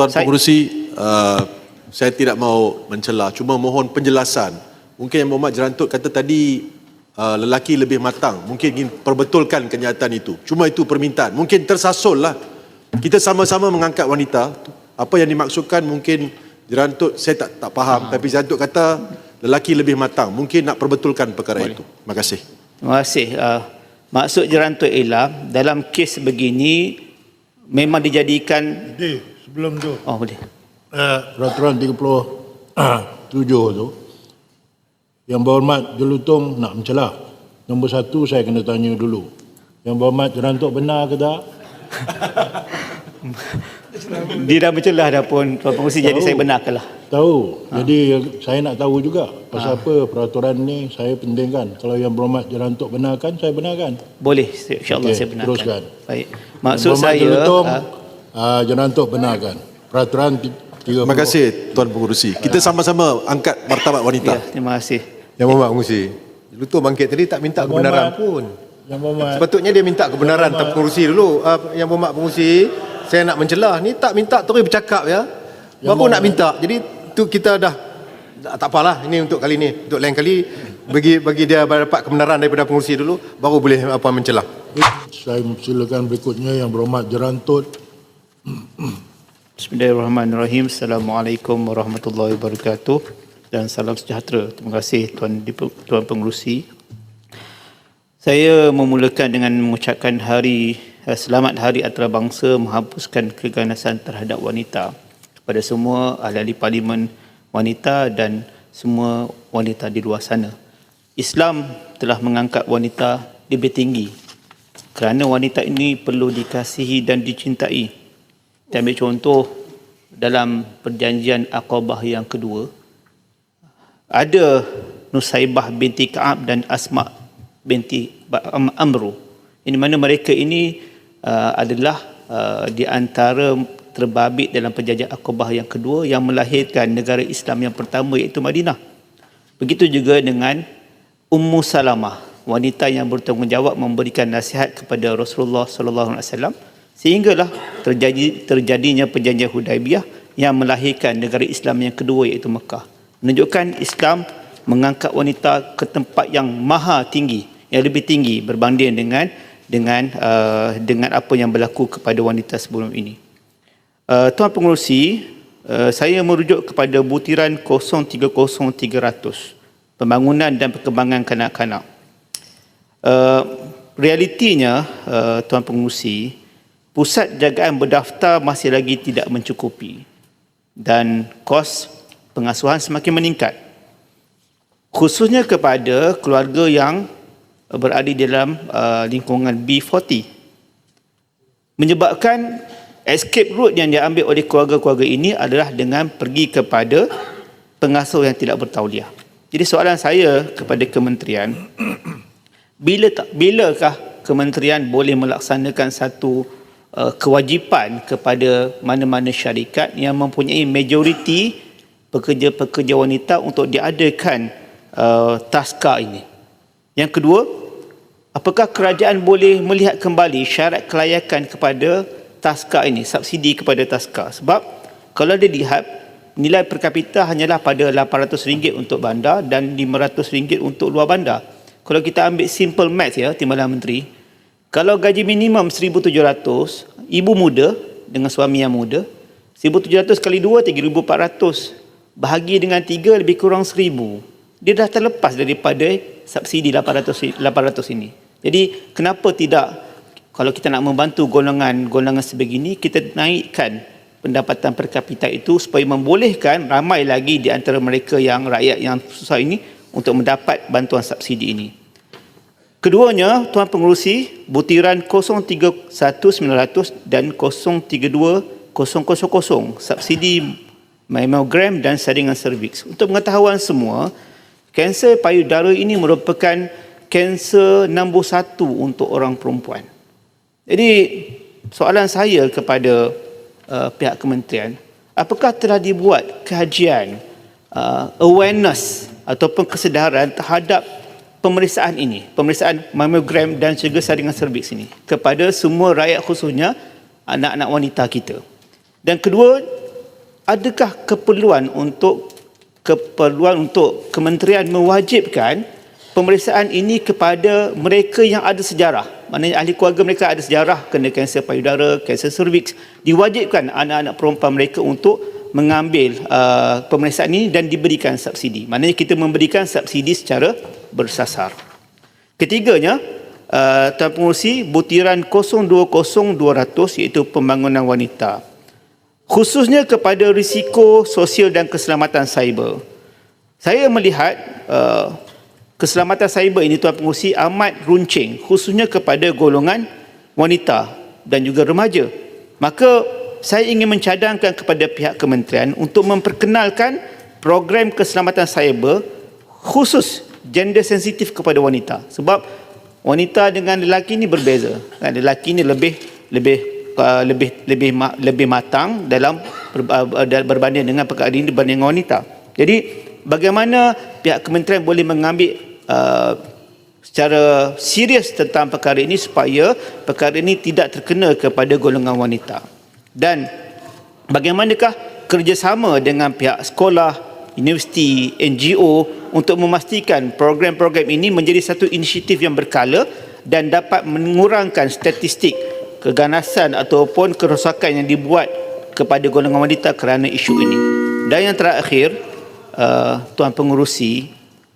Tuan Saya- Pengurusi, uh, saya tidak mahu mencela, cuma mohon penjelasan. Mungkin Yang Muhammad Jerantut kata tadi uh, lelaki lebih matang. Mungkin ingin perbetulkan kenyataan itu. Cuma itu permintaan. Mungkin tersasul lah. Kita sama-sama mengangkat wanita. Apa yang dimaksudkan mungkin Jerantut saya tak tak faham. Tapi Jerantut kata lelaki lebih matang. Mungkin nak perbetulkan perkara itu. Terima kasih. Terima kasih. Uh, maksud jerantut ialah dalam kes begini memang dijadikan Jadi sebelum tu oh boleh. uh, peraturan 37 tu yang berhormat Jelutong nak mencela. Nombor satu saya kena tanya dulu. Yang berhormat Jerantuk benar ke tak? Dia dah bercelah dah pun Tuan Pengurusi jadi saya benarkanlah. Tahu. Jadi saya nak tahu juga pasal apa peraturan ni saya pentingkan. Kalau yang berhormat Jerantuk benarkan, saya benarkan. Boleh insya-Allah Okey, saya benarkan. teruskan. Baik. Maksud Berhormat saya Jelutong, uh, uh, Jerantuk benarkan. Peraturan ti- 30 Terima kasih Tuan Pengurusi. Kita sama-sama angkat martabat wanita. ya, terima kasih. Yang Muhammad Pengurusi. Lutu bangkit tadi tak minta kebenaran Muhammad. pun. Yang berhormat Sepatutnya dia minta kebenaran Tuan Pengurusi dulu. Uh, yang Muhammad Pengurusi, saya nak mencelah. Ni tak minta terus bercakap ya. Baru nak minta. Jadi tu kita dah tak tak apalah ini untuk kali ni. Untuk lain kali bagi bagi dia dapat kebenaran daripada pengurusi dulu baru boleh apa mencelah. saya silakan berikutnya yang berhormat Jerantut Bismillahirrahmanirrahim. Assalamualaikum warahmatullahi wabarakatuh dan salam sejahtera. Terima kasih Tuan Tuan Pengerusi. Saya memulakan dengan mengucapkan hari eh, selamat Hari Antarabangsa menghapuskan keganasan terhadap wanita kepada semua ahli-ahli parlimen wanita dan semua wanita di luar sana. Islam telah mengangkat wanita lebih tinggi kerana wanita ini perlu dikasihi dan dicintai. Kita ambil contoh dalam perjanjian Aqabah yang kedua. Ada Nusaibah binti Ka'ab dan Asma binti Amru. Ini mana mereka ini uh, adalah uh, di antara terbabit dalam perjanjian Aqabah yang kedua yang melahirkan negara Islam yang pertama iaitu Madinah. Begitu juga dengan Ummu Salamah, wanita yang bertanggungjawab memberikan nasihat kepada Rasulullah sallallahu alaihi wasallam sehinggalah terjadi terjadinya perjanjian Hudaibiyah yang melahirkan negara Islam yang kedua iaitu Mekah. Menunjukkan Islam mengangkat wanita ke tempat yang maha tinggi, yang lebih tinggi berbanding dengan dengan uh, dengan apa yang berlaku kepada wanita sebelum ini. Uh, Tuan Pengerusi, uh, saya merujuk kepada butiran 030300 pembangunan dan perkembangan kanak-kanak. Uh, realitinya uh, Tuan Pengerusi, pusat jagaan berdaftar masih lagi tidak mencukupi dan kos pengasuhan semakin meningkat. Khususnya kepada keluarga yang berada di dalam uh, lingkungan B40 menyebabkan escape route yang diambil oleh keluarga-keluarga ini adalah dengan pergi kepada pengasuh yang tidak bertauliah. Jadi soalan saya kepada kementerian bila tak bilakah kementerian boleh melaksanakan satu uh, kewajipan kepada mana-mana syarikat yang mempunyai majoriti pekerja-pekerja wanita untuk diadakan uh, taska ini. Yang kedua, apakah kerajaan boleh melihat kembali syarat kelayakan kepada taska ini, subsidi kepada taska? Sebab kalau dia lihat nilai per kapita hanyalah pada RM800 untuk bandar dan RM500 untuk luar bandar. Kalau kita ambil simple math ya, Timbalan Menteri, kalau gaji minimum 1,700, ibu muda dengan suami yang muda, 1,700 kali 2, 3,400. Bahagi dengan 3, lebih kurang 1,000. Dia dah terlepas daripada subsidi 800, 800 ini. Jadi, kenapa tidak, kalau kita nak membantu golongan-golongan sebegini, kita naikkan pendapatan per kapita itu supaya membolehkan ramai lagi di antara mereka yang rakyat yang susah ini untuk mendapat bantuan subsidi ini. Keduanya, Tuan Pengerusi, butiran 031900 dan 032000 subsidi mammogram dan saringan cervix. Untuk pengetahuan semua, kanser payudara ini merupakan kanser nombor satu untuk orang perempuan. Jadi, soalan saya kepada uh, pihak kementerian, apakah telah dibuat kajian uh, awareness ataupun kesedaran terhadap pemeriksaan ini, pemeriksaan mammogram dan juga saringan cervix ini kepada semua rakyat khususnya anak-anak wanita kita. Dan kedua, adakah keperluan untuk keperluan untuk kementerian mewajibkan pemeriksaan ini kepada mereka yang ada sejarah maknanya ahli keluarga mereka ada sejarah kena kanser payudara kanser cervix diwajibkan anak-anak perempuan mereka untuk mengambil uh, pemeriksaan ini dan diberikan subsidi maknanya kita memberikan subsidi secara bersasar ketiganya uh, Tuan Pengurusi butiran 020200 iaitu pembangunan wanita khususnya kepada risiko sosial dan keselamatan cyber. Saya melihat uh, keselamatan cyber ini Tuan Pengurusi amat runcing khususnya kepada golongan wanita dan juga remaja. Maka saya ingin mencadangkan kepada pihak kementerian untuk memperkenalkan program keselamatan cyber khusus gender sensitif kepada wanita sebab wanita dengan lelaki ini berbeza. Kan lelaki ini lebih lebih uh, lebih lebih lebih matang dalam uh, berbanding dengan perkara ini berbanding wanita. Jadi bagaimana pihak kementerian boleh mengambil uh, secara serius tentang perkara ini supaya perkara ini tidak terkena kepada golongan wanita. Dan bagaimanakah kerjasama dengan pihak sekolah, universiti, NGO untuk memastikan program-program ini menjadi satu inisiatif yang berkala dan dapat mengurangkan statistik keganasan ataupun kerosakan yang dibuat kepada golongan wanita kerana isu ini. Dan yang terakhir, uh, Tuan Pengurusi,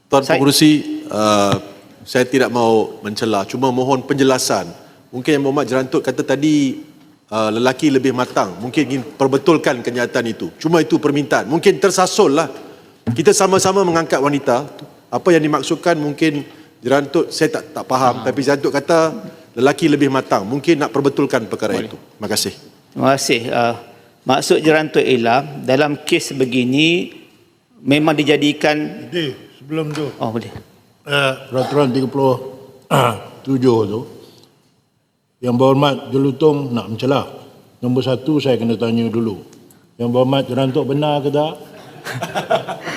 Tuan Saya- Pengurusi, uh, saya tidak mahu mencela, cuma mohon penjelasan. Mungkin yang Muhammad Jerantut kata tadi uh, lelaki lebih matang, mungkin ingin perbetulkan kenyataan itu. Cuma itu permintaan. Mungkin tersasul lah. Kita sama-sama mengangkat wanita. Apa yang dimaksudkan mungkin Jerantut saya tak tak faham, tapi Jerantut kata lelaki lebih matang. Mungkin nak perbetulkan perkara itu. Terima kasih. terima kasih. Uh, maksud jerantut ialah dalam kes begini memang dijadikan Jadi sebelum tu oh boleh. uh, peraturan 37 tu yang berhormat Jelutong nak mencelah. Nombor satu saya kena tanya dulu. Yang berhormat Jerantuk benar ke tak?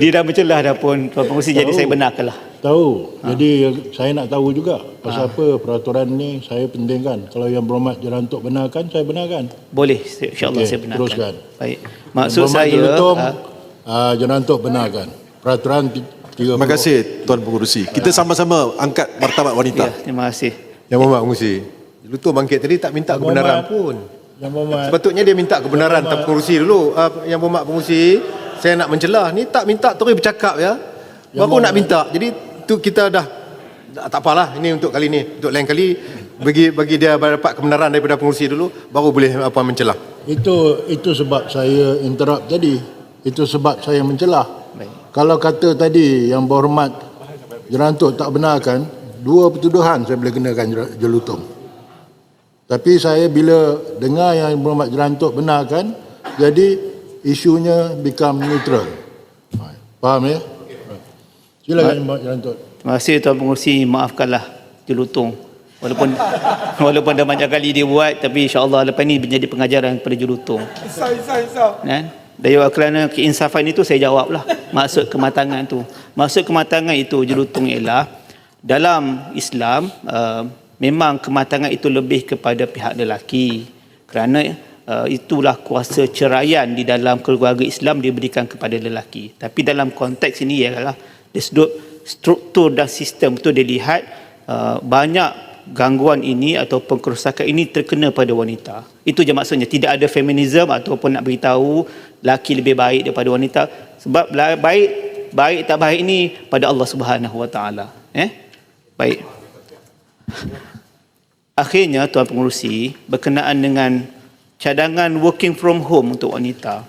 Dia dah bercelah dah pun Tuan Pengurusi jadi saya benarkanlah. Tahu. Jadi saya nak tahu juga pasal apa peraturan ni saya pentingkan. Kalau yang berhormat Jerantuk benarkan, saya benarkan. Boleh insya-Allah Okey, saya benarkan. teruskan. Baik. Maksud Yang berhormat saya Jelutong, ah, uh, Jerantuk benarkan. Peraturan ti- 30. Terima kasih Tuan Pengurusi. Kita sama-sama angkat martabat wanita. ya, terima kasih. Yang Muhammad pengurusi. Dulu tu bangkit tadi tak minta kebenaran Muhammad. pun. Yang berhormat Sepatutnya dia minta kebenaran tak pengurusi dulu. Uh, yang Muhammad pengurusi, saya nak mencelah. Ni tak minta terus bercakap ya. Baru nak minta. Jadi tu kita dah dah- tak apalah ini untuk kali ni. Untuk lain kali bagi bagi dia dapat kebenaran daripada pengurusi dulu baru boleh apa mencelah. Itu itu sebab saya interrupt tadi. Itu sebab saya mencelah. Baik. Kalau kata tadi yang berhormat Jerantuk tak benarkan, dua pertuduhan saya boleh kenakan Jelutong. Tapi saya bila dengar yang berhormat Jerantuk benarkan, jadi isunya become neutral. Faham ya? Silakan yang berhormat Jerantuk. Terima kasih Tuan Pengurusi. Maafkanlah Jelutong. Walaupun walaupun dah banyak kali dia buat tapi insya-Allah lepas ni menjadi pengajaran kepada Jelutong. Insaf insaf insaf. Kan? Dan juga kerana keinsafan itu saya jawablah maksud kematangan itu. Maksud kematangan itu Jelutong ialah dalam Islam uh, memang kematangan itu lebih kepada pihak lelaki kerana uh, itulah kuasa ceraian di dalam keluarga Islam diberikan kepada lelaki. Tapi dalam konteks ini ialah dari sudut struktur dan sistem itu dilihat uh, banyak gangguan ini atau kerosakan ini terkena pada wanita. Itu je maksudnya. Tidak ada feminisme ataupun nak beritahu laki lebih baik daripada wanita. Sebab baik baik tak baik ini pada Allah Subhanahu Wa Taala. Eh? Baik. Akhirnya Tuan Pengurusi berkenaan dengan cadangan working from home untuk wanita.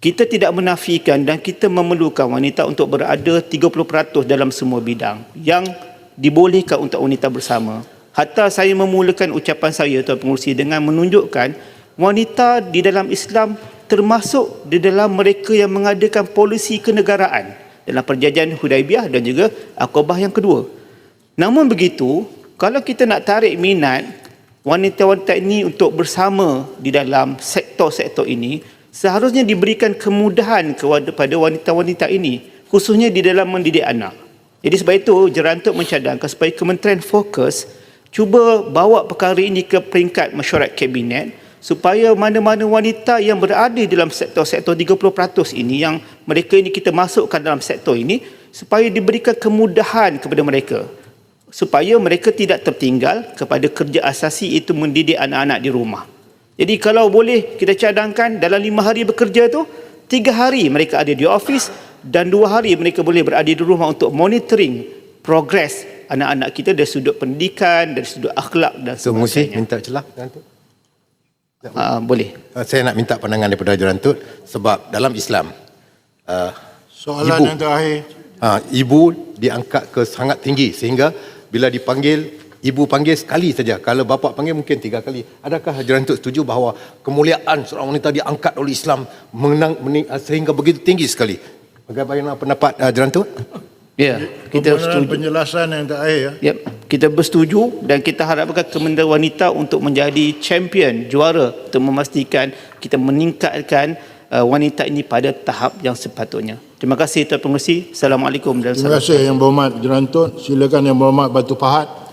Kita tidak menafikan dan kita memerlukan wanita untuk berada 30% dalam semua bidang yang dibolehkan untuk wanita bersama. Hatta saya memulakan ucapan saya Tuan Pengurusi dengan menunjukkan wanita di dalam Islam termasuk di dalam mereka yang mengadakan polisi kenegaraan dalam perjanjian Hudaibiyah dan juga Aqabah yang kedua. Namun begitu, kalau kita nak tarik minat wanita-wanita ini untuk bersama di dalam sektor-sektor ini, seharusnya diberikan kemudahan kepada wanita-wanita ini, khususnya di dalam mendidik anak. Jadi sebab itu, Jerantuk mencadangkan supaya kementerian fokus cuba bawa perkara ini ke peringkat mesyuarat kabinet supaya mana-mana wanita yang berada dalam sektor-sektor 30% ini yang mereka ini kita masukkan dalam sektor ini supaya diberikan kemudahan kepada mereka supaya mereka tidak tertinggal kepada kerja asasi itu mendidik anak-anak di rumah. Jadi kalau boleh kita cadangkan dalam lima hari bekerja tu, tiga hari mereka ada di office dan dua hari mereka boleh berada di rumah untuk monitoring progres anak-anak kita dari sudut pendidikan, dari sudut akhlak dan So sebagainya. minta celah. Uh, boleh. Uh, saya nak minta pandangan daripada Jerantut sebab dalam Islam uh, Soalan Ibu. yang terakhir. Ha, ibu diangkat ke sangat tinggi sehingga bila dipanggil ibu panggil sekali saja kalau bapa panggil mungkin tiga kali adakah Jerantut setuju bahawa kemuliaan seorang wanita diangkat oleh Islam menang, mening, sehingga begitu tinggi sekali bagaimana pendapat uh, Jerantut Ya, kita setuju. penjelasan yang terakhir ya. Yep, kita bersetuju dan kita harapkan Kementerian Wanita untuk menjadi champion, juara untuk memastikan kita meningkatkan uh, wanita ini pada tahap yang sepatutnya. Terima kasih Tuan Pengerusi. Assalamualaikum dan Terima kasih Yang Berhormat Jerantut. Silakan Yang Berhormat Batu Pahat